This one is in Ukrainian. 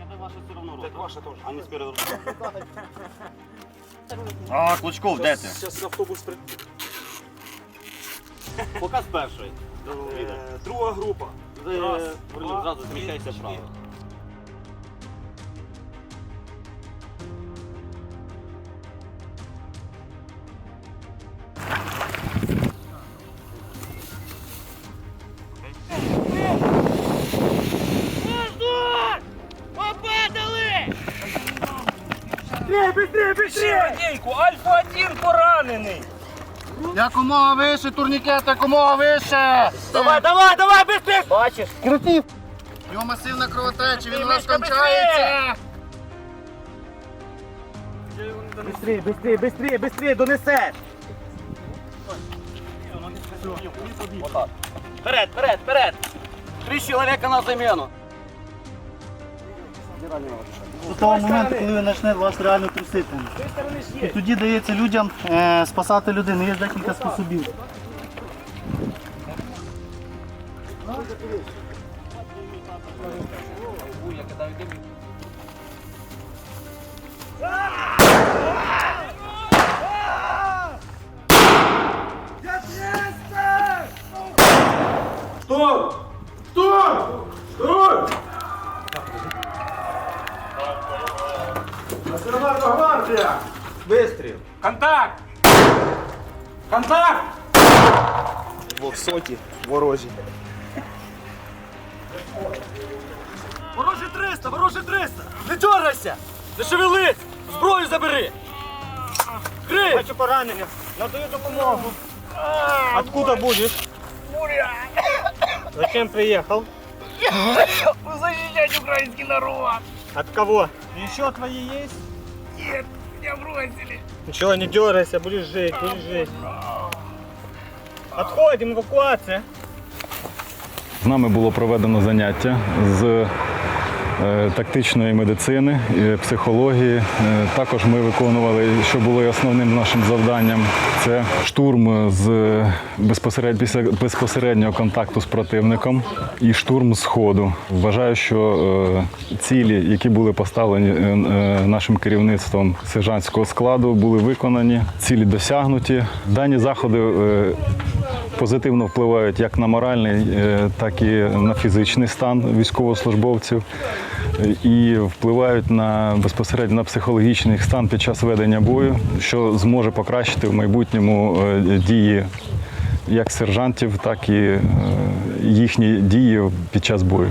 Это ваше все равно Так ваше теж. А не з перед А, Клочков, де ти? Зараз автобус при... Показ перший. Е, Друга група. Ти, Раз, Орлюк, два, зразу три, зміщайся чотири. вправо. Альфа-1 поранений! Якомога вище, турнікет, якомога вище! Давай, давай, давай, быстрее! Бачиш? Його масивна кровотеча, він у нас кончається! Быстрее, быстрее, быстрее, быстрее, донесеш! Вперед, вперед, вперед! Три чоловіка на заміну. До того моменту, коли ви почне вас реально трусити. І тоді дається людям е, спасати людину. Є декілька способів. Вистріл! Контакт! Контакт! Двохсоті ворожі. Ворожі 300, ворожі 300! Не дергайся! Не шевелись! Зброю забери! Крий! Бачу поранення. Надаю допомогу. Откуда будешь? Зачем приехал? защищать украинский народ. От кого? Еще твои есть? Нет, меня бросили. Ничего, не дергайся, будешь жить, будешь жить. Отходим, эвакуация. З нами було проведено заняття з тактичної медицини, е, психології. Е, Також ми виконували, що було і основним нашим завданням, це штурм з безпосеред- після безпосереднього контакту з противником і штурм з. Вважаю, що е, цілі, які були поставлені е, е, нашим керівництвом сержантського складу, були виконані, цілі досягнуті. Дані заходи е, позитивно впливають як на моральний, е, так і на фізичний стан військовослужбовців і впливають на безпосередньо на психологічний стан під час ведення бою, що зможе покращити в майбутньому е, дії як сержантів, так і е, їхні дії під час бою.